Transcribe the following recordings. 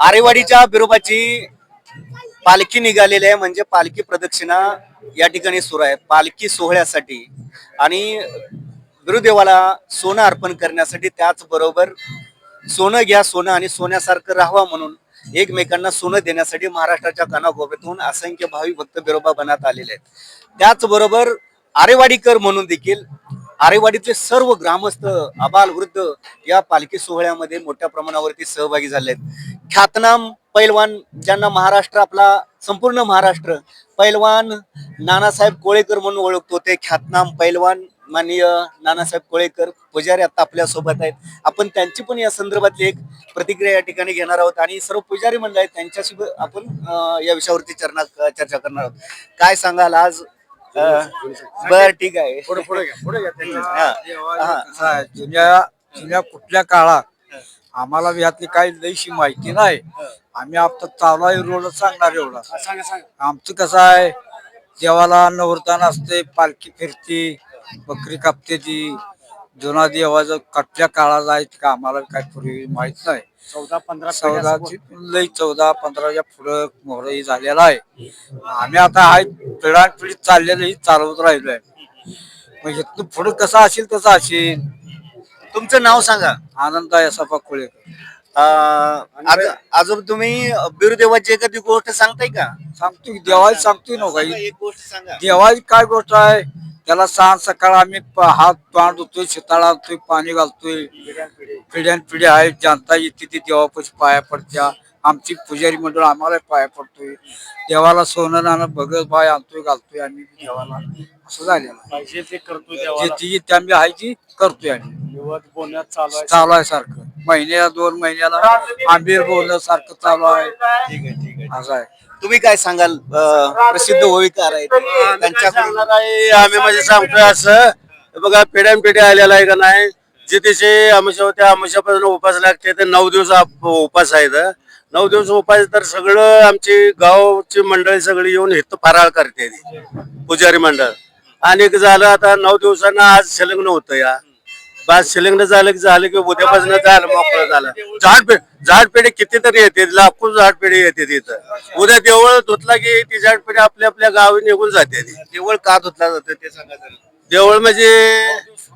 आरेवाडीच्या बिरोबाची पालखी निघालेली आहे. म्हणजे पालखी प्रदक्षिणा या ठिकाणी सुरू आहे. पालखी सोहळ्यासाठी आणि गुरुदेवाला सोनं अर्पण करण्यासाठी त्याचबरोबर सोनं घ्या सोनं आणि सोन्यासारखं राहावा म्हणून एकमेकांना सोनं देण्यासाठी महाराष्ट्राच्या कानाकोपऱ्यातून असंख्य भावी भक्त बिरोबा बनत आलेले आहेत. त्याचबरोबर आरेवाडीकर म्हणून देखील आरेवाडीतले सर्व ग्रामस्थ अबाल वृद्ध या पालखी सोहळ्यामध्ये मोठ्या प्रमाणावरती सहभागी झाले आहेत ख्यातनाम पैलवान ज्यांना महाराष्ट्र आपला संपूर्ण महाराष्ट्र पैलवान नानासाहेब कोळेकर म्हणून ओळखतो ते ख्यातनाम पैलवान माननीय नानासाहेब कोळेकर पुजारी आता आपल्यासोबत आहेत. आपण त्यांची पण या संदर्भातली एक प्रतिक्रिया या ठिकाणी घेणार आहोत आणि सर्व पुजारी मंडळ आहेत त्यांच्याशी ब- आपण या विषयावरती चर्चा चर्चा करणार आहोत. काय सांगाल आज? बर ठीक आहे. कसं आहे, जुन्या जुन्या कुठल्या काळात आम्हाला यातली काही लईशी माहिती नाही. आम्ही आता चालू आहे रोड सांगणार एवढा. आमचं कसं आहे देवाला नवरतान असते पालखी फिरती बकरी कापते ती. जुना देवाचं कुठल्या काळात आहे ते का आम्हाला काही पूर्वी माहीत नाही. चौदा पंधरा चौदाची लई चौदा पंधराच्या पुढं मोहरही झालेला आहे. आम्ही आता हाय पिढा पिढी चाललेलं ही चालवत राहिलोय. मग इथनं पुढं कसं असेल तसं असेल. तुमचं नाव सांगा. आनंद आहे अं, आज अजून तुम्ही बिरुदेवाची एखादी गोष्ट सांगताय का? सांगतो की देवाला सांगतोय ना काही एक गोष्ट सांगा. देवाची काय गोष्ट आहे? त्याला सांग सकाळ आम्ही प- हात पाय धुतोय शेताळा आणतोय पाणी घालतोय. पिढ्यान पिढ्या आहेत जनता येते ती देवापाशी पाया पडत्या. आमची पुजारी मंडळ आम्हाला पाया पडतोय. देवाला सोनं नाणं भगत बाय आणतोय घालतोय आम्ही देवाला. असं झालेलं आहे. पाहिजे ते करतो जे ते आम्ही आहे ती करतोय आम्ही. बोलण्यात चालू आहे. चालू आहे सारखं. महिन्याला दोन महिन्याला आंबीर बोलणं सारखं चालू आहे. ठीक आहे ठीक आहे. असं आहे. तुम्ही काय सांगाल? अं, प्रसिद्ध ओविकार आहेत. त्यांच्याकडून सांगणार आहे, आम्ही म्हणजे सांगतोय असं. हे बघा पिढ्यान पिढ्या आलेला आहे का नाही? जे तिचे आमच्या होत्या आमच्यापासून उपास लागते ते नऊ दिवस आप- उपास आहेत. नऊ दिवस उपास तर सगळं आमची गावची मंडळी सगळी येऊन इथं फराळ करते ती. पुजारी मंडळ. आणि एक झालं आता नऊ दिवसांना आज संलग्न होतं या. बाद संलग्न झालं की झालं की उद्यापासून झालं मोकळं झालं. झाडपेड झाडपेढी कितीतरी येते लाखो झाडपेढी येते तिथं. उद्या देवळ धुतला की ती झाडपेढी आपल्या आपल्या गावी निघून जाते ती. देवळ का धुतला जातं ते सांगा जरा. देवळ म्हणजे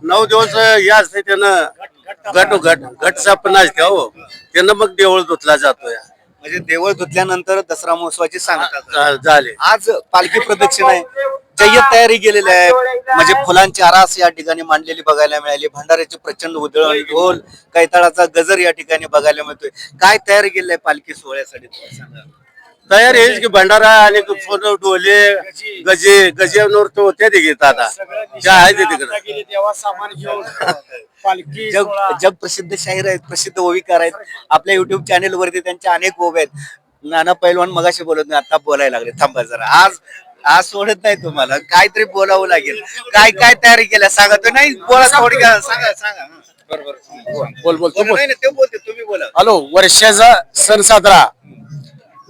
नऊ दिवस हे असते त्यानं गट गट घट स्थापना असते हो. त्यानं मग देवळ धुतला जातो या म्हणजे देवळ धुतल्यानंतर दसरा महोत्सवाची सांगतात. झा- झाले. आज पालखी प्रदक्षिणा आहे. जय्यत तयारी केलेली आहे. म्हणजे फुलांची आरास या ठिकाणी मांडलेली बघायला मिळाली. भंडाऱ्याची प्रचंड उधळण ढोल कैताळाचा गजर या ठिकाणी बघायला मिळतोय. काय तयारी केली आहे पालखी सोहळ्यासाठी तयार हेच की भंडारा आणि फोटो डोले गजे. गजेवर तो होते ते घेत आता. जे आहे ते तिकडे. पालखी जग जग प्रसिद्ध शाहीर आहेत प्रसिद्ध ओविकार आहेत. आपल्या युट्यूब चॅनेल वरती त्यांच्या अनेक ओव्या आहेत. नाना पैलवान मगाशी बोलत नाही आता बोलायला लागले. थांबा जरा. आज आज सोडत नाही तुम्हाला. काहीतरी बोलावं लागेल. काय काय तयारी केल्या? सांगा तो. नाही बोला थोडी सांगा सांगा. बोल बोल बोला, नाही, नाही, ते बोलते. तुम्ही बोला. हॅलो वर्षाचा सण साजरा.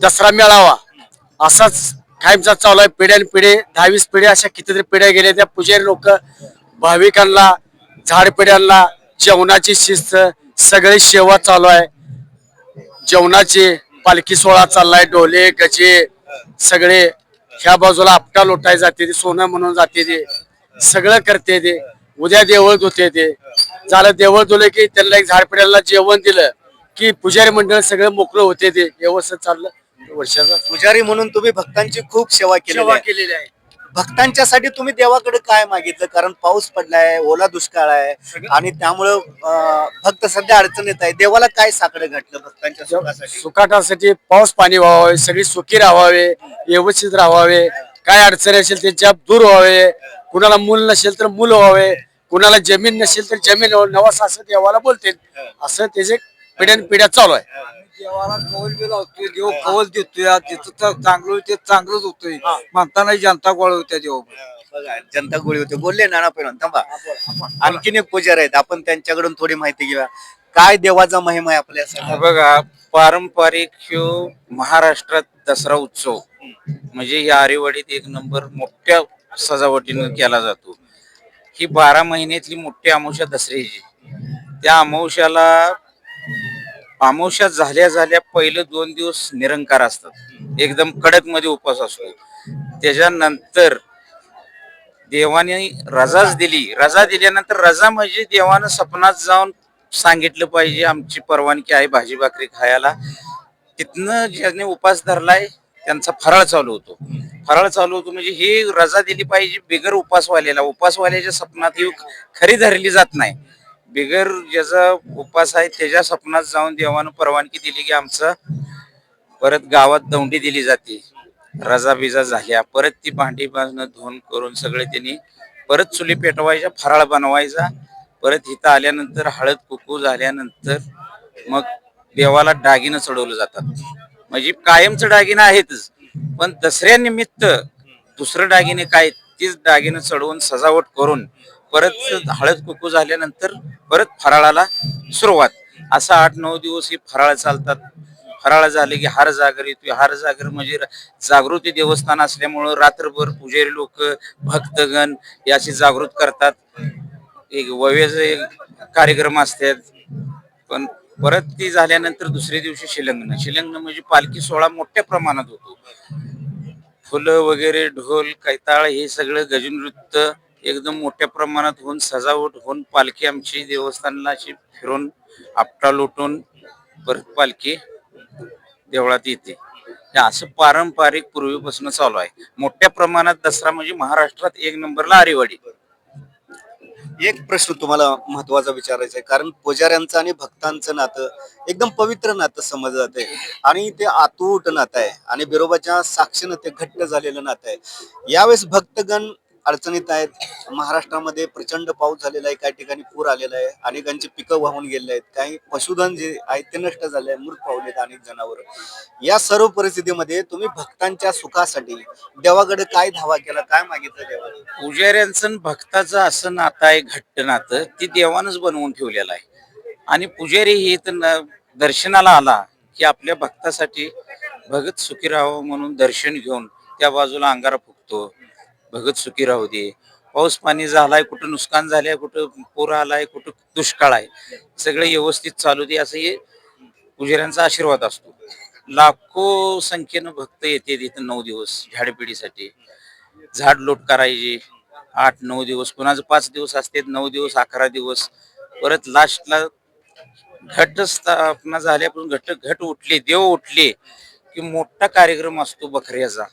दसरा मेळावा. असाच कायमचा चालू आहे. पिढ्यान पिढे दहावीस पिढ्या अशा कितीतरी पिढ्या गेल्या त्या पुजारी लोक भाविकांना झाडपिढ्यांना जेवणाची शिस्त सगळी सेवा चालू आहे. जेवणाची पालखी सोहळा चाललाय. डोले गजे सगळे ह्या बाजूला आपटा लोटाय जाते ते सोनं म्हणून जाते ते सगळं करते ते. उद्या देवळ धुते ते. झालं देवळ धुले की त्यांना एक झाडपिढ्याला जेवण दिलं की पुजारी मंडळ सगळं मोकळं होते ते. व्यवस्थित चाललं. वर्षाचा पुजारी म्हणून तुम्ही भक्तांची खूप सेवा केली सेवा केलेली आहे. भक्तांच्यासाठी तुम्ही देवाकडे काय मागितलं? कारण पाऊस पडलाय ओला दुष्काळ आहे आणि त्यामुळं अं, भक्त सध्या अडचणीत आहे देवाला काय साकडं घातलं भक्तांच्या सुखासाठी? सुखाटासाठी पाऊस पाणी व्हावे सगळी सुखी राहावे व्यवस्थित राहावे. काय अडचणी असेल त्यांच्या दूर व्हावे. कुणाला मूल नसेल तर मूल व्हावे. कुणाला जमीन नसेल तर जमीन व्हावी. नवस असं देवाला बोलते असं त्याचे पिढ्यान पिढ्या चालू आहे. देवाला कौल बी लावतोय देव कौल देतोय तिथं तर चांगलं ते चांगलंच होतोय. म्हणताना जनता गोळ होत्या देव बघा जनता गोळी होते. बोलले नाना पैलवान थांबा. आणखीन एक पुजारी आहेत. आपण त्यांच्याकडून थोडी माहिती घेऊया. काय देवाचा महिमा आहे आपल्या हा सगळ्या? बघा पारंपरिक ह्यो महाराष्ट्रात दसरा उत्सव. म्हणजे या आरेवाडीत एक नंबर मोठ्या सजावटीनं केला जातो. ही बारा महिन्यातली मोठी अमावस्या दसऱ्याची. त्या अमावस्याला अमावस्या झाल्या झाल्या पहिलं दोन दिवस निरंकार असतात. एकदम कडकमध्ये उपवास असतो त्याच्यानंतर देवाने रजाच दिली. रजा दिल्यानंतर रजा म्हणजे देवानं सपनात जाऊन सांगितलं पाहिजे आमची परवानगी आहे भाजी भाकरी खायला. तिथनं ज्याने उपास धरलाय त्यांचा फराळ चालू होतो. फराळ चालू होतो म्हणजे ही रजा दिली पाहिजे बिगर उपासवाल्याला. उपासवाल्याच्या सपनात ही खरी धरली जात नाही. बिगर ज्याचा उपास आहे त्याच्या स्वप्नात जाऊन देवानं परवानगी दिली की आमचं परत गावात दौंडी दिली जाते. रजा बिजा झाल्या. परत ती भांडी बाजणं धुवून करून सगळे त्यांनी परत चुली पेटवायच्या फराळ बनवायचा. परत इथं आल्यानंतर हळद कुकू झाल्यानंतर मग देवाला दागिनं चढवलं जातात. म्हणजे कायमचं दागिनं आहेतच. पण दसऱ्यानिमित्त दुसरं दागिने काय तीच दागिनं चढवून सजावट करून परत हळद कुकू झाल्यानंतर परत फराळाला सुरुवात. असा आठ नऊ दिवस हे फराळ चालतात. फराळ झाले की हार जागर येतो हार जागर म्हणजे जागृती देवस्थान असल्यामुळं रात्रभर पुजारी लोक भक्तगण याची जागृत करतात. एक वव्याचे कार्यक्रम असतात. पण परत ती झाल्यानंतर दुसऱ्या दिवशी शिलंगण शिलंगण म्हणजे पालखी सोहळा मोठ्या प्रमाणात होतो. फुलं वगैरे ढोल कैताळ हे सगळं गजनृत्य एकदम मोठ्या प्रमाणात होऊन सजावट होऊन पालखी आमची देवस्थानला अशी फिरून आपटा लुटून परत पालखी देवळात येते. असं पारंपरिक पूर्वीपासून चालू आहे. मोठ्या प्रमाणात दसरा म्हणजे महाराष्ट्रात एक नंबरला आरेवाडी. एक प्रश्न तुम्हाला महत्त्वाचा विचारायचा आहे. कारण पुजाऱ्यांचं आणि भक्तांचं नातं एकदम पवित्र नातं समजलं जाते आणि ते आतूट नातं आहे. आणि बिरोबाच्या साक्षीनं ते घट्ट झालेलं नातं आहे. यावेळेस भक्तगण अडचणीत आहेत. महाराष्ट्रामध्ये प्रचंड पाऊस झालेला आहे. काही ठिकाणी पूर आलेला आहे. अनेकांची पिकं वाहून गेलेले आहेत. काही पशुधन जे आहे ते नष्ट झाले आहे. मृत पावलेत अनेक जनावर. या सर्व परिस्थितीमध्ये तुम्ही भक्तांच्या सुखासाठी देवाकडे काय धावा केला? काय मागितलं देवाला पुजाऱ्यांचं भक्ताचं असं नातं आहे घट्ट नातं ते देवानच बनवून ठेवलेलं आहे. आणि पुजारी हे तर दर्शनाला आला की आपल्या भक्तासाठी भगत सुखी राहावं म्हणून दर्शन घेऊन त्या बाजूला अंगारा फुकतो. भगत सुखीराव दे. पाऊस पाणी झालाय कुठं नुकसान झालंय कुठं पूर आलाय कुठं दुष्काळ आहे सगळं व्यवस्थित चालू दे असं हे पुजाऱ्यांचा आशीर्वाद असतो. लाखो संख्येनं भक्त येते तिथं नऊ दिवस झाडपिढीसाठी. झाड लोट करायचे आठ नऊ दिवस कोणाचं पाच दिवस असते नऊ दिवस अकरा दिवस. परत लास्टला घट स्थापना झाल्यापासून घट घट उठले देव उठले की मोठा कार्यक्रम असतो बकऱ्याचा.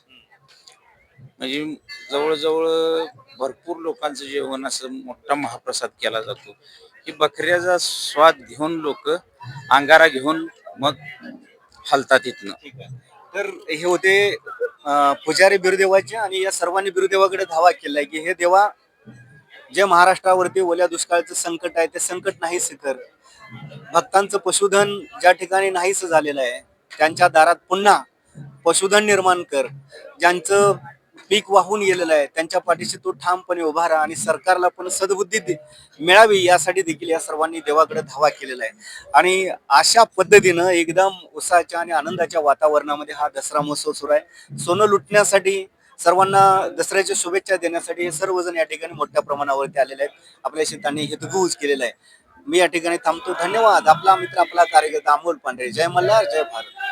म्हणजे जवळजवळ भरपूर लोकांचं जेवण असं मोठा महाप्रसाद केला जातो. की बकऱ्याचा स्वाद घेऊन लोक अंगारा घेऊन मग हलतात इथनं. तर हे होते अं, पुजारी बिरुदेवाचे आणि या सर्वांनी बिरुदेवाकडे धावा केलाय की हे देवा जे महाराष्ट्रावरती ओल्या दुष्काळाचं संकट आहे ते संकट नाहीच कर भक्तांचं पशुधन ज्या ठिकाणी नाहीस झालेलं आहे त्यांच्या दारात पुन्हा पशुधन निर्माण कर. ज्यांचं पीक वाहून गेलेलं आहे. त्यांच्या पाठीशी तू ठामपणे उभा राहा आणि सरकारला पण सद्बुद्धी दे- मिळावी यासाठी देखील या सर्वांनी देवाकडे धावा केलेला आहे. आणि अशा पद्धतीनं एकदम उत्साहाच्या आणि आनंदाच्या वातावरणामध्ये हा दसरा महोत्सव सुरू आहे. सोनं लुटण्यासाठी सर्वांना दसऱ्याच्या शुभेच्छा देण्यासाठी हे सर्वजण या ठिकाणी मोठ्या प्रमाणावरती आलेले आहेत. आपल्याशी त्यांनी हितगुज केलेला आहे. मी या ठिकाणी थांबतो. धन्यवाद. आपला मित्र आपला कार्यकर्ता अमोल पांढरे. जय मल्हार जय भारत.